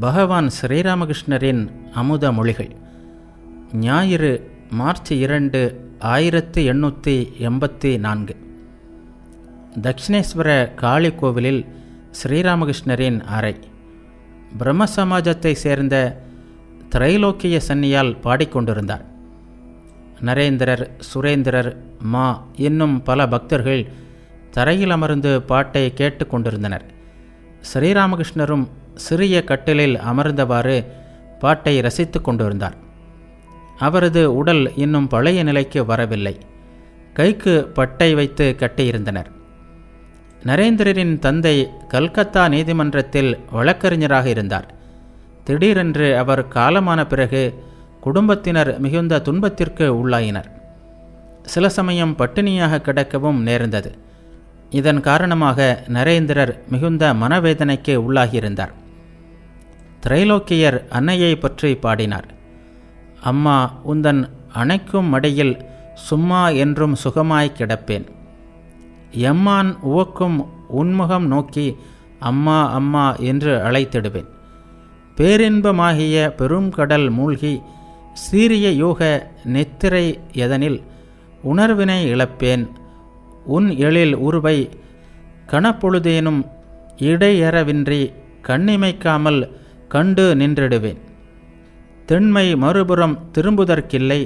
பகவான் ஸ்ரீராமகிருஷ்ணரின் அமுத மொழிகள். ஞாயிறு மார்ச் இரண்டு ஆயிரத்து எண்ணூற்றி எண்பத்தி நான்கு. தக்ஷிணேஸ்வர காளி கோவிலில் ஸ்ரீராமகிருஷ்ணரின் அறை. பிரம்ம சமாஜத்தை சேர்ந்த திரைலோக்கிய சன்னியால் பாடிக்கொண்டிருந்தார். நரேந்திரர் சுரேந்திரர் மா என்னும் பல பக்தர்கள் தரையில் அமர்ந்து பாட்டை கேட்டு கொண்டிருந்தனர் ஸ்ரீராமகிருஷ்ணரும் சிறிய கட்டிலில் அமர்ந்தவாறு பாட்டை ரசித்து கொண்டிருந்தார். அவரது உடல் இன்னும் பழைய நிலைக்கு வரவில்லை. கைக்கு பட்டை வைத்து கட்டியிருந்தனர். நரேந்திரரின் தந்தை கல்கத்தா நீதிமன்றத்தில் வழக்கறிஞராக இருந்தார். திடீரென்று அவர் காலமான பிறகு குடும்பத்தினர் மிகுந்த துன்பத்திற்கு உள்ளாயினர். சில சமயம் பட்டினியாக கிடக்கவும் நேர்ந்தது. இதன் காரணமாக நரேந்திரர் மிகுந்த மனவேதனைக்கு உள்ளாகியிருந்தார். திரைலோக்கியர் அன்னையை பற்றி பாடினார். அம்மா உந்தன் அணைக்கும் மடியில் சும்மா என்றும் சுகமாய் கிடப்பேன். எம்மான் உவக்கும் உன்முகம் நோக்கி அம்மா அம்மா என்று அழைத்திடுவேன். பேரின்பமாகிய பெருங்கடல் மூழ்கி சீரிய யோக நெத்திரை எதனில் உணர்வினை இழப்பேன். உன் எழில் உருவை கணப்பொழுதேனும் இடையறவின்றி கண்ணிமைக்காமல் கண்டு நின்றிடுவேன். தென்மை மறுபுறம் திரும்புதற்கில்லை.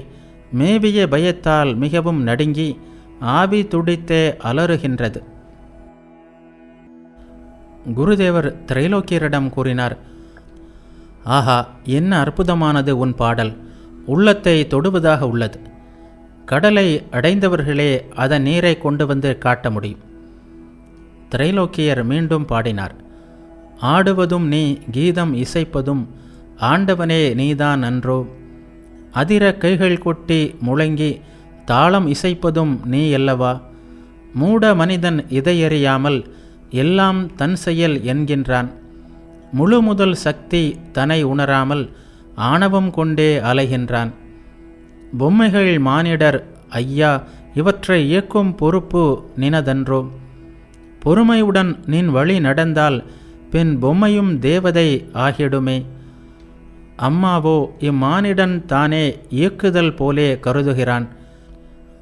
மேவிய பயத்தால் மிகவும் நடுங்கி ஆவி துடித்தே அலறுகின்றது. குருதேவர் திரைலோக்கியரிடம் கூறினார் ஆஹா என்ன அற்புதமானது உன் பாடல். உள்ளத்தை தொடுவதாக உள்ளது. கடலை அடைந்தவர்களே அதன் நீரை கொண்டு வந்து காட்ட முடியும். திரைலோக்கியர் மீண்டும் பாடினார் ஆடுவதும் நீ கீதம் இசைப்பதும் ஆண்டவனே நீதான் அன்றோ. அதிர கைகள் கொட்டி முழங்கி தாளம் இசைப்பதும் நீ அல்லவா? மூட மனிதன் இதையறியாமல் எல்லாம் தன் செயல் என்கின்றான். முழு முதல் சக்தி தன்னை உணராமல் ஆணவம் கொண்டே அலைகின்றான். பொம்மைகள் மானிடர் ஐயா இவற்றை இயக்கும் பொறுப்பு நினதன்றோ? பொறுமையுடன் நின் வழி நடந்தால் பின் பொம்மையும் தேவதை ஆகிடுமே. அம்மாவோ இம்மானிடன் தானே இயக்குதல் போலே கருதுகிறான்.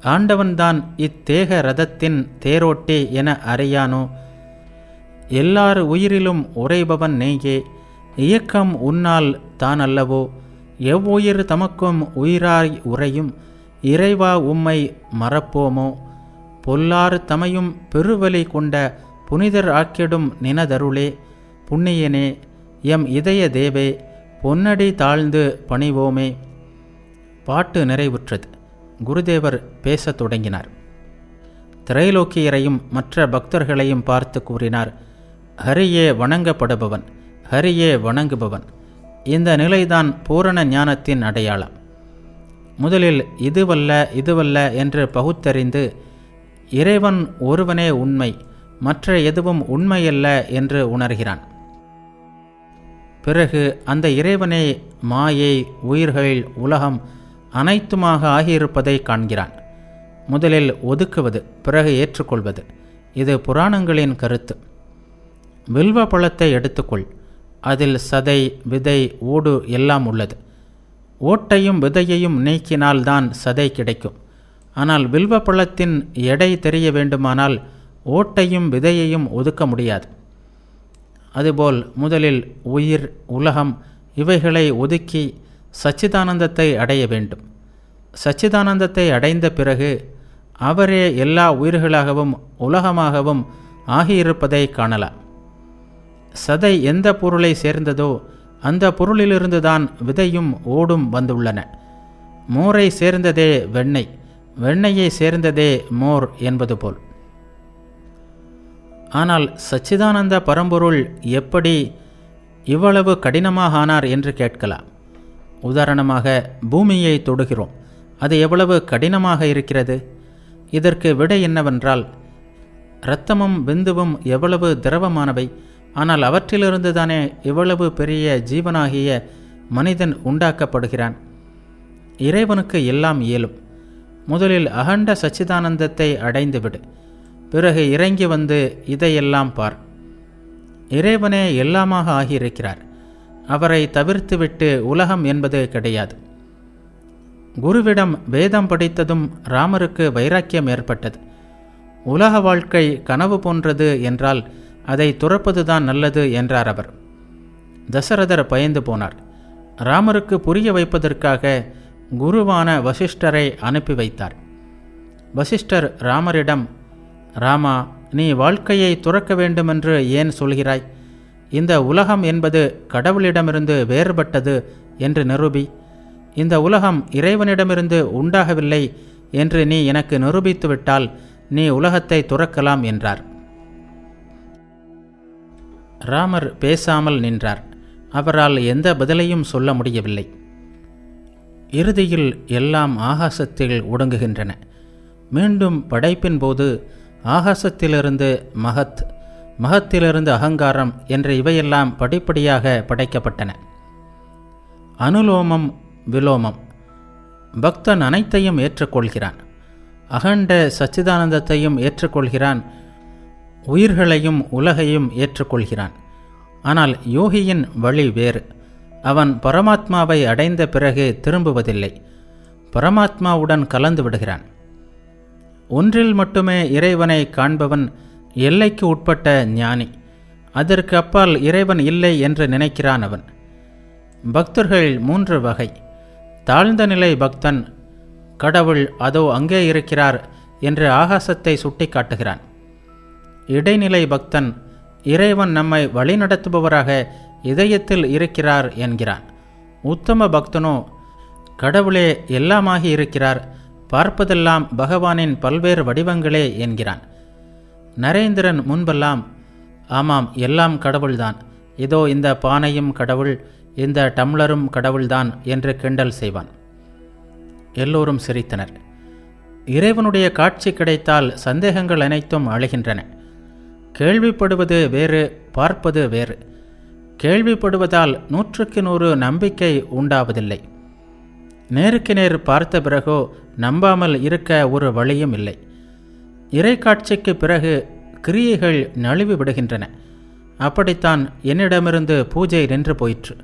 ஆண்டவன்தான் இத்தேக ரதத்தின் தேரோட்டி என அறியானோ. எல்லார் உயிரிலும் உறைபவன் நீயே இயக்கம் உன்னால் தான் அல்லவோ எவ்வுயிர் தமக்கும் உயிராய் உறையும் இறைவா உம்மை மறப்போமோ. பொல்லார் தமையும் பெருவலி கொண்ட புனிதர் ஆக்கிடும் நினதருளே. புண்ணியனே எம் இதய தேவே பொன்னடி தாழ்ந்து பணிவோமே. பாட்டு நிறைவுற்றது. குருதேவர் பேசத் தொடங்கினார். திரைலோக்கியரையும் மற்ற பக்தர்களையும் பார்த்து கூறினார் ஹரியே வணங்கப்படுபவன் ஹரியே வணங்குபவன். இந்த நிலைதான் பூரண ஞானத்தின் அடையாளம். முதலில் இதுவல்ல இதுவல்ல என்று பகுத்தறிந்து இறைவன் ஒருவனே உண்மை மற்ற எதுவும் உண்மையல்ல என்று உணர்கிறான். பிறகு அந்த இறைவனே மாயை உயிர்கள் உலகம் அனைத்துமாக ஆகியிருப்பதை காண்கிறான். முதலில் ஒதுக்குவது பிறகு ஏற்றுக்கொள்வது. இது புராணங்களின் கருத்து. வில்வ பழத்தை எடுத்துக்கொள். அதில் சதை விதை ஓடு எல்லாம் உள்ளது. ஓட்டையும் விதையையும் நீக்கினால்தான் சதை கிடைக்கும். ஆனால் வில்வ பழத்தின் எடை தெரிய வேண்டுமானால் ஓட்டையும் விதையையும் ஒதுக்க முடியாது. அதுபோல் முதலில் உயிர் உலகம் இவைகளை ஒதுக்கி சச்சிதானந்தத்தை அடைய வேண்டும். சச்சிதானந்தத்தை அடைந்த பிறகு அவரே எல்லா உயிர்களாகவும் உலகமாகவும் ஆகியிருப்பதை காணலாம். சதை எந்த பொருளை சேர்ந்ததோ அந்த பொருளிலிருந்துதான் விதையும் ஓடும் வந்துள்ளன. மோரை சேர்ந்ததே வெண்ணெய் வெண்ணெயை சேர்ந்ததே மோர் என்பது போல் ஆனால் சச்சிதானந்த பரம்பொருள் எப்படி இவ்வளவு கடினமாக ஆனார் என்று கேட்கலாம். உதாரணமாக பூமியை தொடுகிறோம். அது எவ்வளவு கடினமாக இருக்கிறது? இதற்கு விடை என்னவென்றால் இரத்தமும் பிந்துவும் எவ்வளவு திரவமானவை ஆனால் அவற்றிலிருந்து தானே இவ்வளவு பெரிய ஜீவனாகிய மனிதன் உண்டாக்கப்படுகிறான். இறைவனுக்கு எல்லாம் இயலும். முதலில் அகண்ட சச்சிதானந்தத்தை அடைந்துவிடு. பிறகு இறங்கி வந்து இதையெல்லாம் பார். இறைவனே எல்லாமாக ஆகியிருக்கிறார். அவரை தவிர்த்துவிட்டு உலகம் என்பது கிடையாது. குருவிடம் வேதம் படித்ததும் ராமருக்கு வைராக்கியம் ஏற்பட்டது. உலக வாழ்க்கை கனவு போன்றது என்றால் அதை துறப்பதுதான் நல்லது என்றார் அவர். தசரதர் பயந்து போனார். ராமருக்கு புரிய வைப்பதற்காக குருவான வசிஷ்டரை அனுப்பி வைத்தார். வசிஷ்டர் ராமரிடம் ராமா நீ வாழ்க்கையை துறக்க வேண்டுமென்று ஏன் சொல்கிறாய்? இந்த உலகம் என்பது கடவுளிடமிருந்து வேறுபட்டது என்று நிரூபி. இந்த உலகம் இறைவனிடமிருந்து உண்டாகவில்லை என்று நீ எனக்கு நிரூபித்துவிட்டால் நீ உலகத்தை துறக்கலாம் என்றார். ராமர் பேசாமல் நின்றார். அவரால் எந்த பதிலையும் சொல்ல முடியவில்லை. இறுதியில் எல்லாம் ஆகாசத்தில் ஒடுங்குகின்றன. மீண்டும் படைப்பின் போது ஆகாசத்திலிருந்து மகத் மகத்திலிருந்து அகங்காரம் என்ற இவையெல்லாம் படிப்படியாக படைக்கப்பட்டன. அனுலோமம் விலோமம். பக்தன் அனைத்தையும் ஏற்றுக்கொள்கிறான். அகண்ட சச்சிதானந்தத்தையும் ஏற்றுக்கொள்கிறான். உயிர்களையும் உலகையும் ஏற்றுக்கொள்கிறான். ஆனால் யோகியின் வழி வேறு. அவன் பரமாத்மாவை அடைந்த பிறகு திரும்புவதில்லை. பரமாத்மாவுடன் கலந்து விடுகிறான். ஒன்றில் மட்டுமே இறைவனை காண்பவன் எல்லைக்கு உட்பட்ட ஞானி. அதற்கு அப்பால் இறைவன் இல்லை என்று நினைக்கிறான் அவன். பக்தர்கள் மூன்று வகை. தாழ்ந்த நிலை பக்தன் கடவுள் அதோ அங்கே இருக்கிறார் என்று ஆகாசத்தை சுட்டி காட்டுகிறான் இடைநிலை பக்தன் இறைவன் நம்மை வழிநடத்துபவராக இதயத்தில் இருக்கிறார் என்கிறான். உத்தம பக்தனோ கடவுளே எல்லாமாகி இருக்கிறார் பார்ப்பதெல்லாம் பகவானின் பல்வேறு வடிவங்களே என்கிறான். நரேந்திரன் முன்பெல்லாம் ஆமாம் எல்லாம் கடவுள்தான். இதோ இந்த பானையும் கடவுள் இந்த டம்ளரும் கடவுள்தான் என்று கிண்டல் செய்வான். எல்லோரும் சிரித்தனர். இறைவனுடைய காட்சி கிடைத்தால் சந்தேகங்கள் அனைத்தும் அழுகின்றன. கேள்விப்படுவது வேறு பார்ப்பது வேறு. கேள்விப்படுவதால் நூற்றுக்கு நூறு நம்பிக்கை உண்டாவதில்லை. நேருக்கு நேர் பார்த்த பிறகோ நம்பாமல் இருக்க ஒரு வழியும் இல்லை. இறைக்காட்சிக்கு பிறகு கிரியைகள் நழுவி விடுகின்றன. அப்படித்தான் என்னிடமிருந்து பூஜை நின்று போயிற்று.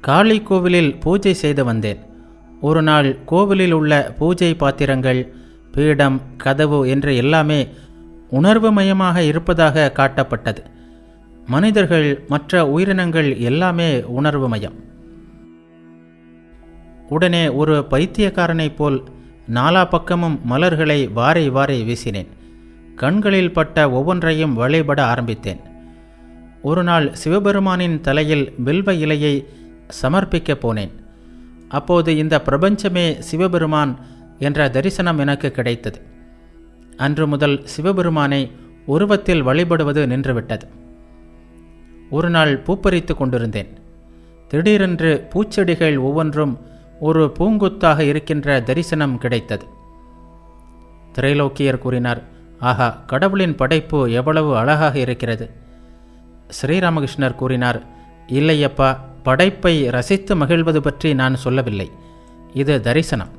காளி கோவிலில் பூஜை செய்து வந்தேன். ஒரு நாள் கோவிலில் உள்ள பூஜை பாத்திரங்கள் பீடம் கதவு என்று எல்லாமே உணர்வு மயமாக இருப்பதாக காட்டப்பட்டது. மனிதர்கள் மற்ற உயிரினங்கள் எல்லாமே உணர்வு மயம். உடனே ஒரு பைத்தியக்காரனைப் போல் நாலா பக்கமும் மலர்களை வாரி வாரி வீசினேன். கண்களில் பட்ட ஒவ்வொன்றையும் வழிபட ஆரம்பித்தேன். ஒரு நாள் சிவபெருமானின் தலையில் வில்வ இலையை சமர்ப்பிக்கப் போனேன். அப்போது இந்த பிரபஞ்சமே சிவபெருமான் என்ற தரிசனம் எனக்கு கிடைத்தது. அன்று முதல் சிவபெருமானை உருவத்தில் வழிபடுவது நின்றுவிட்டது. ஒரு நாள் பூப்பறித்து கொண்டிருந்தேன். திடீரென்று பூச்செடிகள் ஒவ்வொன்றும் ஒரு பூங்குத்தாக இருக்கின்ற தரிசனம் கிடைத்தது. திரைலோக்கியர் கூறினார் ஆஹா கடவுளின் படைப்பு எவ்வளவு அழகாக இருக்கிறது. ஸ்ரீராமகிருஷ்ணர் கூறினார் இல்லையப்பா படைப்பை ரசித்து மகிழ்வது பற்றி நான் சொல்லவில்லை. இது தரிசனம்.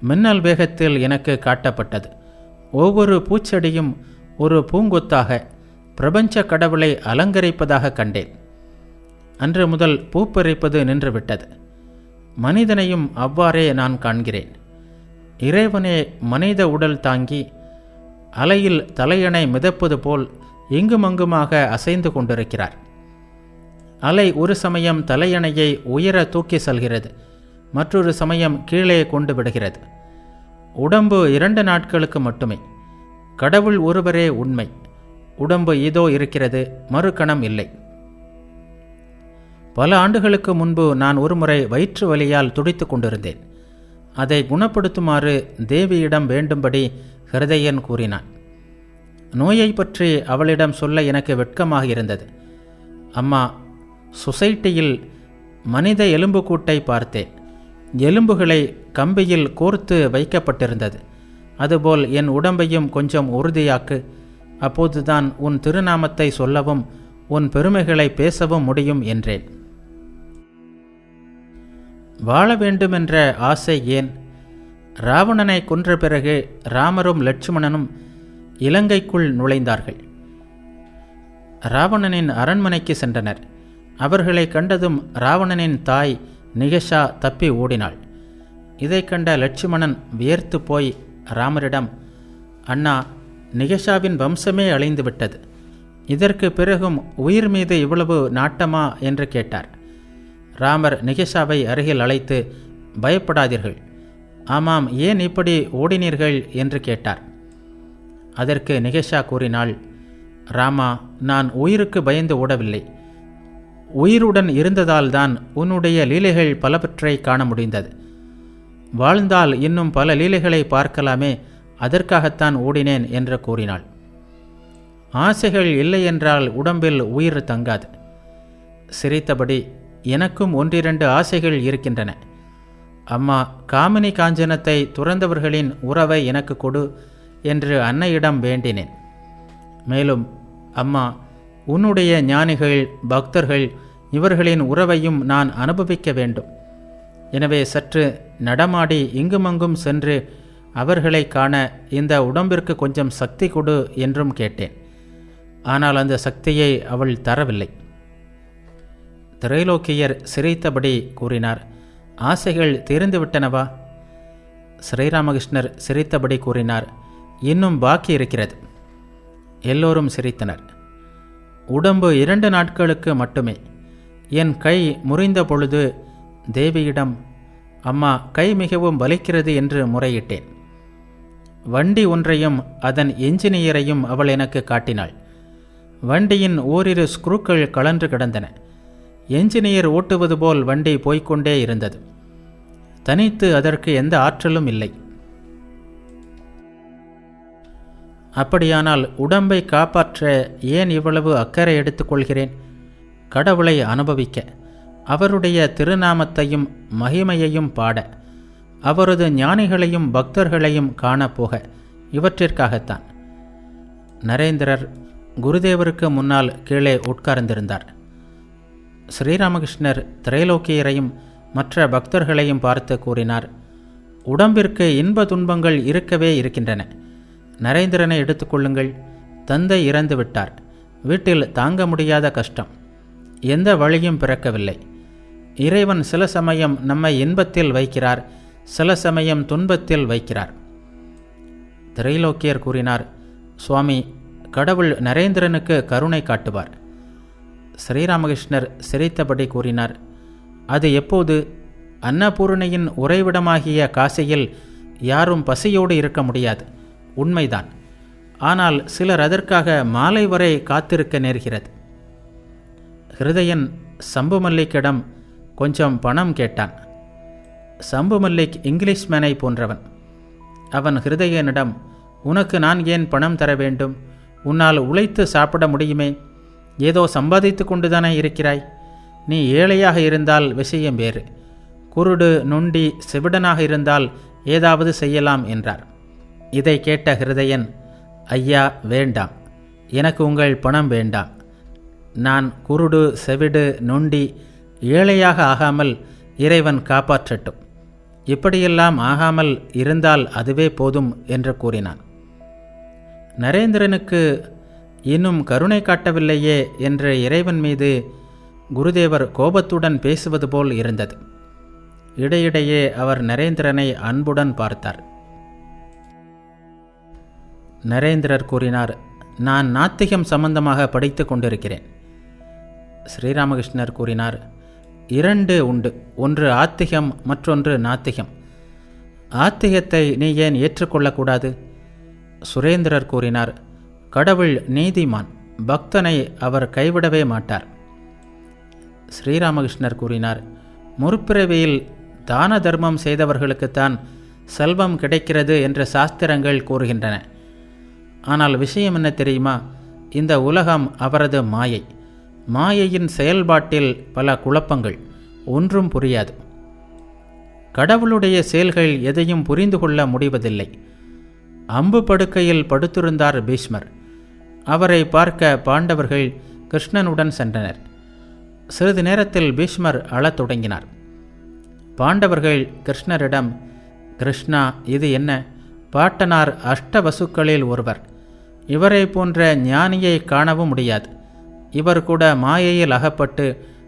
மின்னல் வேகத்தில் எனக்கு காட்டப்பட்டது ஒவ்வொரு பூச்செடியும் ஒரு பூங்கொத்தாக பிரபஞ்ச கடவுளை அலங்கரிப்பதாக கண்டேன். அன்று முதல் பூப்பறிப்பது நின்றுவிட்டது. மனிதனையும் அவ்வாறே நான் காண்கிறேன். இறைவனே மனித உடல் தாங்கி அலையில் தலையணை மிதப்பது போல் இங்குமங்குமாக அசைந்து கொண்டிருக்கிறார். அலை ஒரு சமயம் தலையணையை உயர தூக்கி செல்கிறது மற்றொரு சமயம் கீழே கொண்டு விடுகிறது. உடம்பு இரண்டு நாட்களுக்கு மட்டுமே. கடவுள் ஒருவரே உண்மை. உடம்பு இதோ இருக்கிறது மறுகணம் இல்லை. பல ஆண்டுகளுக்கு முன்பு நான் ஒருமுறை வயிற்று வலியால் துடித்து கொண்டிருந்தேன். அதை குணப்படுத்துமாறு தேவியிடம் வேண்டும்படி ஹிருதயன் கூறினான். நோயை பற்றி அவளிடம் சொல்ல எனக்கு வெட்கமாக இருந்தது. அம்மா சொசைட்டியில் மனித எலும்புக்கூட்டை பார்த்தேன். எலும்புகளை கம்பியில் கோர்த்து வைக்கப்பட்டிருந்தது. அதுபோல் என் உடம்பையும் கொஞ்சம் உறுதியாக்கு. அப்போதுதான் உன் திருநாமத்தை சொல்லவும் உன் பெருமைகளை பேசவும் முடியும் என்றேன். வாழ வேண்டுமென்ற ஆசை ஏன்? ராவணனை கொன்ற பிறகு ராமரும் லட்சுமணனும் இலங்கைக்குள் நுழைந்தார்கள். ராவணனின் அரண்மனைக்கு சென்றனர். அவர்களை கண்டதும் ராவணனின் தாய் நிகஷா தப்பி ஓடினாள். இதை கண்ட லட்சுமணன் வியர்த்து போய் ராமரிடம் அண்ணா நிகஷாவின் வம்சமே அழிந்துவிட்டது. இதற்கு பிறகும் உயிர் மீது இவ்வளவு நாட்டமா? என்று கேட்டார். ராமர் நிகஷாவை அருகில் அழைத்து பயப்படாதீர்கள். ஆமாம் ஏன் இப்படி ஓடினீர்கள்? என்று கேட்டார். அதற்கு நிகேஷா கூறினாள் ராமா நான் உயிருக்கு பயந்து ஓடவில்லை. உயிருடன் இருந்ததால்தான் உன்னுடைய லீலைகள் பலவற்றை காண முடிந்தது. வாழ்ந்தால் இன்னும் பல லீலைகளை பார்க்கலாமே அதற்காகத்தான் ஓடினேன் என்று கூறினாள். ஆசைகள் இல்லை என்றால் உடம்பில் உயிர் தங்காது. சிரித்தபடி எனக்கும் ஒன்றிரண்டு ஆசைகள் இருக்கின்றன. அம்மா காமினி காஞ்சனத்தை துறந்தவர்களின் உறவை எனக்கு கொடு என்று அன்னையிடம் வேண்டினேன். மேலும் அம்மா உன்னுடைய ஞானிகள் பக்தர்கள் இவர்களின் உறவையும் நான் அனுபவிக்க வேண்டும். எனவே சற்று நடமாடி இங்குமங்கும் சென்று அவர்களை காண இந்த உடம்பிற்கு கொஞ்சம் சக்தி கொடு என்றும் கேட்டேன். ஆனால் அந்த சக்தியை அவள் தரவில்லை. திரைலோக்கியர் சிரித்தபடி கூறினார். ஆசைகள் தீர்ந்துவிட்டனவா? ஸ்ரீராமகிருஷ்ணர் சிரித்தபடி கூறினார். இன்னும் பாக்கி இருக்கிறது. எல்லோரும் சிரித்தனர். உடம்பு இரண்டு நாட்களுக்கு மட்டுமே. என் கை முறிந்த பொழுது தேவியிடம் அம்மா கை மிகவும் வலிக்கிறது என்று முறையிட்டேன். வண்டி ஒன்றையும் அதன் என்ஜினியரையும் அவள் எனக்கு காட்டினாள். வண்டியின் ஓரிரு ஸ்க்ரூக்கள் கலன்று கிடந்தன. என்ஜினியர் ஓட்டுவது போல் வண்டி போய்க்கொண்டே இருந்தது. தனித்து அதற்கு எந்த ஆற்றலும் இல்லை. அப்படியானால் உடம்பை காப்பாற்ற ஏன் இவ்வளவு அக்கறை எடுத்துக்கொள்கிறேன் கடவுளை அனுபவிக்க அவருடைய திருநாமத்தையும் மகிமையையும் பாட அவரது ஞானிகளையும் பக்தர்களையும் காணப்போக இவற்றிற்காகத்தான். நரேந்திரர் குருதேவருக்கு முன்னால் கீழே உட்கார்ந்திருந்தார். ஸ்ரீராமகிருஷ்ணர் திரைலோக்கியரையும் மற்ற பக்தர்களையும் பார்த்து கூறினார் உடம்பிற்கு இன்ப துன்பங்கள் இருக்கவே இருக்கின்றன. நரேந்திரனை எடுத்துக்கொள்ளுங்கள் தந்தை இறந்து விட்டார். வீட்டில் தாங்க முடியாத கஷ்டம். எந்த வழியும் பிறக்கவில்லை. இறைவன் சில சமயம் நம்மை இன்பத்தில் வைக்கிறார் சில சமயம் துன்பத்தில் வைக்கிறார். திரைலோக்கியர் கூறினார் சுவாமி கடவுள் நரேந்திரனுக்கு கருணை காட்டுவார். ஸ்ரீராமகிருஷ்ணர் சிரித்தபடி கூறினார். அது எப்போது? அன்னபூரணையின் உறைவிடமாகிய காசியில் யாரும் பசியோடு இருக்க முடியாது. உண்மைதான். ஆனால் சிலர் அதற்காக மாலை வரை காத்திருக்க நேர்கிறது. ஹிருதயன் சம்பு மல்லிக்கிடம் கொஞ்சம் பணம் கேட்டான். சம்பு மல்லிக் இங்கிலீஷ் மேனை போன்றவன். அவன் ஹிருதயனிடம் உனக்கு நான் ஏன் பணம் தர வேண்டும்? உன்னால் உழைத்து சாப்பிட முடியுமே? ஏதோ சம்பாதித்து கொண்டுதானே இருக்கிறாய்? நீ ஏழையாக இருந்தால் விஷயம் வேறு. குருடு நொண்டி செவிடனாக இருந்தால் ஏதாவது செய்யலாம் என்றார். இதை கேட்ட ஹிருதயன் ஐயா வேண்டாம். எனக்கு உங்கள் பணம் வேண்டாம். நான் குருடு செவிடு நொண்டி ஏழையாக ஆகாமல் இறைவன் காப்பாற்றட்டும். இப்படியெல்லாம் ஆகாமல் இருந்தால் அதுவே போதும் என்று கூறினான். நரேந்திரனுக்கு இன்னும் கருணை காட்டவில்லையே என்ற இறைவன் மீது குருதேவர் கோபத்துடன் பேசுவது போல் இருந்தது. இடையிடையே அவர் நரேந்திரனை அன்புடன் பார்த்தார். நரேந்திரர் கூறினார் நான் நாத்திகம் சம்பந்தமாக படித்து கொண்டிருக்கிறேன். ஸ்ரீராமகிருஷ்ணர் கூறினார் இரண்டு உண்டு. ஒன்று ஆத்திகம் மற்றொன்று நாத்திகம். ஆத்திகத்தை நீ ஏன் ஏற்றுக்கொள்ளக்கூடாது சுரேந்திரர் கூறினார் கடவுள் நீதிமான் பக்தனை அவர் கைவிடவே மாட்டார். ஸ்ரீராமகிருஷ்ணர் கூறினார் முற்பிறவியில் தான தர்மம் செய்தவர்களுக்குத்தான் செல்வம் கிடைக்கிறது என்று சாஸ்திரங்கள் கூறுகின்றன. ஆனால் விஷயம் என்ன தெரியுமா? இந்த உலகம் அவரது மாயை. மாயையின் செயல்பாட்டில் பல குழப்பங்கள் ஒன்றும் புரியாது. கடவுளுடைய செயல்கள் எதையும் புரிந்து கொள்ள முடிவதில்லை. அம்பு படுக்கையில் படுத்திருந்தார் பீஷ்மர். அவரை பார்க்க பாண்டவர்கள் கிருஷ்ணனுடன் சென்றனர். சிறிது நேரத்தில் பீஷ்மர் அழத் தொடங்கினார். பாண்டவர்கள் கிருஷ்ணரிடம் கிருஷ்ணா இது என்ன? பாட்டனார் அஷ்டவசுக்களில் ஒருவர். இவரை போன்ற ஞானியை காணவும் முடியாது. இவர் கூட மாயையில் அகப்பட்டு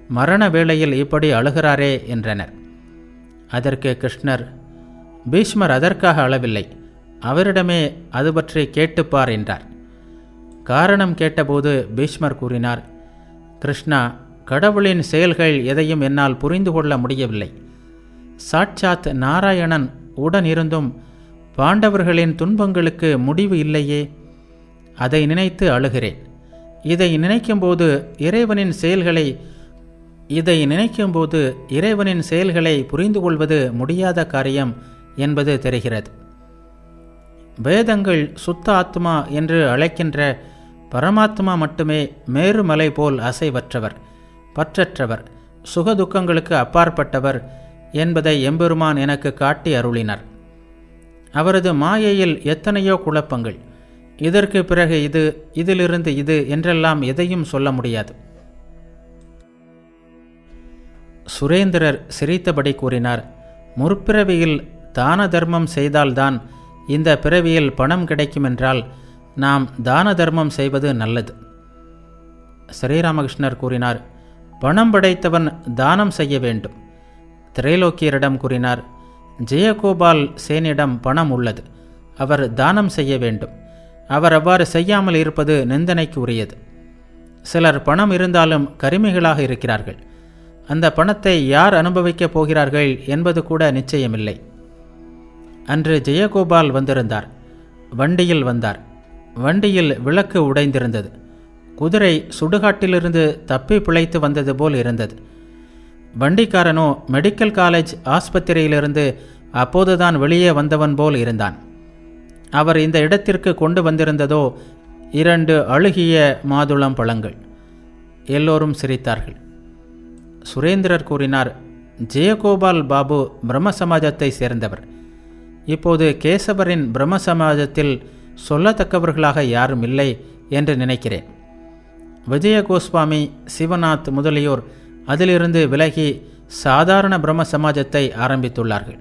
மரண வேளையில் இப்படி அழுகிறாரே என்றனர். அதற்கு கிருஷ்ணர் பீஷ்மர் அதற்காக அளவில்லை அவரிடமே அது பற்றி கேட்டுப்பார் என்றார். காரணம் கேட்டபோது பீஷ்மர் கூறினார் கிருஷ்ணா கடவுளின் செயல்கள் எதையும் என்னால் புரிந்து கொள்ள முடியவில்லை. சாட்சாத் நாராயணன் உடனிருந்தும் பாண்டவர்களின் துன்பங்களுக்கு முடிவு இல்லையே. அதை நினைத்து அழுகிறேன். இதை நினைக்கும்போது இறைவனின் செயல்களை இதை நினைக்கும்போது இறைவனின் செயல்களை புரிந்து கொள்வது முடியாத காரியம் என்பது தெரிகிறது. வேதங்கள் சுத்த ஆத்மா என்று அழைக்கின்ற பரமாத்மா மட்டுமே மேருமலை போல் அசைவற்றவர் பற்றற்றவர் சுகதுக்கங்களுக்கு அப்பாற்பட்டவர் என்பதை எம்பெருமான் எனக்கு காட்டி அருளினார். அவரது மாயையில் எத்தனையோ குழப்பங்கள். இதற்கு பிறகு இது இதிலிருந்து இது என்றெல்லாம் எதையும் சொல்ல முடியாது. சுரேந்திரர் சிரித்தபடி கூறினார் முற்பிறவியில் தான தர்மம் செய்தால்தான் இந்த பிறவியில் பணம் கிடைக்குமென்றால் நாம் தான தர்மம் செய்வது நல்லது. ஸ்ரீராமகிருஷ்ணர் கூறினார் பணம் படைத்தவன் தானம் செய்ய வேண்டும். திரைலோக்கியரிடம் கூறினார் ஜெயகோபால் சேனிடம் பணம் உள்ளது அவர் தானம் செய்ய வேண்டும். அவர் அவ்வாறு செய்யாமல் இருப்பது நிந்தனைக்கு உரியது. சிலர் பணம் இருந்தாலும் கருமிகளாக இருக்கிறார்கள். அந்த பணத்தை யார் அனுபவிக்கப் போகிறார்கள் என்பது கூட நிச்சயமில்லை. அன்று ஜெயகோபால் வந்திருந்தார் வண்டியில் வந்தார். வண்டியில் விளக்கு உடைந்திருந்தது. குதிரை சுடுகாட்டிலிருந்து தப்பி பிழைத்து வந்தது போல் இருந்தது. வண்டிக்காரனோ மெடிக்கல் காலேஜ் ஆஸ்பத்திரியிலிருந்து அப்போதுதான் வெளியே வந்தவன் போல் இருந்தான். அவர் இந்த இடத்திற்கு கொண்டு வந்திருந்ததோ இரண்டு அழுகிய மாதுளம் பழங்கள். எல்லோரும் சிரித்தார்கள். சுரேந்திரர் கூறினார் ஜெயகோபால் பாபு பிரம்ம சமாஜத்தை சேர்ந்தவர். இப்போது கேசவரின் பிரம்ம சமாஜத்தில் சொல்லத்தக்கவர்களாக யாரும் இல்லை என்று நினைக்கிறேன். விஜய கோஸ்வாமி சிவநாத் முதலியோர் அதிலிருந்து விலகி சாதாரண பிரம்ம சமாஜத்தை ஆரம்பித்துள்ளார்கள்.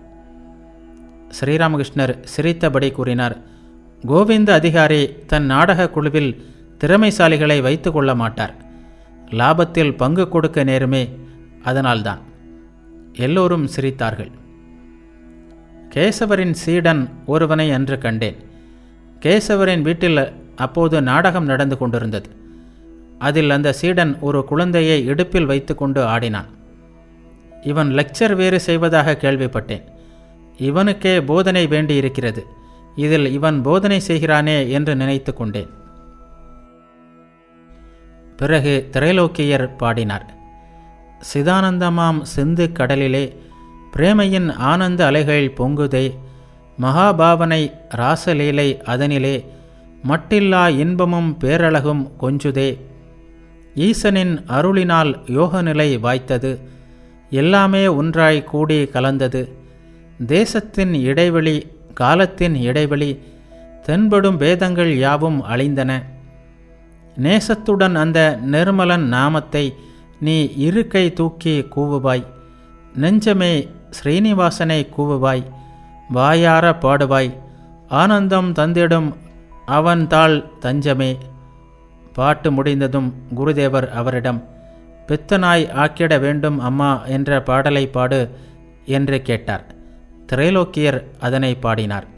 ஸ்ரீராமகிருஷ்ணர் சிரித்தபடி கூறினார் கோவிந்த அதிகாரி தன் நாடக குழுவில் திறமைசாலிகளை வைத்து கொள்ள மாட்டார். லாபத்தில் பங்கு கொடுக்க நேருமே அதனால்தான். எல்லோரும் சிரித்தார்கள். கேசவரின் சீடன் ஒருவனை அன்று கண்டேன். கேசவரின் வீட்டில் அப்போது நாடகம் நடந்து கொண்டிருந்தது. அதில் அந்த சீடன் ஒரு குழந்தையை இடுப்பில் வைத்துக்கொண்டு ஆடினான். இவன் லெக்சர் வேறு செய்வதாக கேள்விப்பட்டேன். இவனுக்கே போதனை வேண்டியிருக்கிறது. இதில் இவன் போதனை செய்கிறானே என்று நினைத்து கொண்டேன். பிறகு திரைலோக்கியர் பாடினார். சிதானந்தமாம் சிந்து கடலிலே பிரேமையின் ஆனந்த அலைகள் பொங்குதே மகாபாவனை ராசலீலை அதனிலே மட்டில்லா இன்பமும் பேரழகும் கொஞ்சுதே. ஈசனின் அருளினால் யோகநிலை வாய்த்தது. எல்லாமே ஒன்றாய் கூடி கலந்தது. தேசத்தின் இடைவெளி காலத்தின் இடைவெளி தென்படும் வேதங்கள் யாவும் அழிந்தன. நேசத்துடன் அந்த நிர்மலன் நாமத்தை நீ இருக்கை தூக்கி கூவுவாய். நெஞ்சமே ஸ்ரீனிவாசனை கூவுவாய். வாயார பாடுவாய். ஆனந்தம் தந்திடும் அவன் தாள் தஞ்சமே. பாட்டு முடிந்ததும் குருதேவர் அவரிடம் பித்தனாய் ஆக்கிட வேண்டும் அம்மா என்ற பாடலை பாடு என்று கேட்டார். திரைலோக்கியர் அதனை பாடினார்.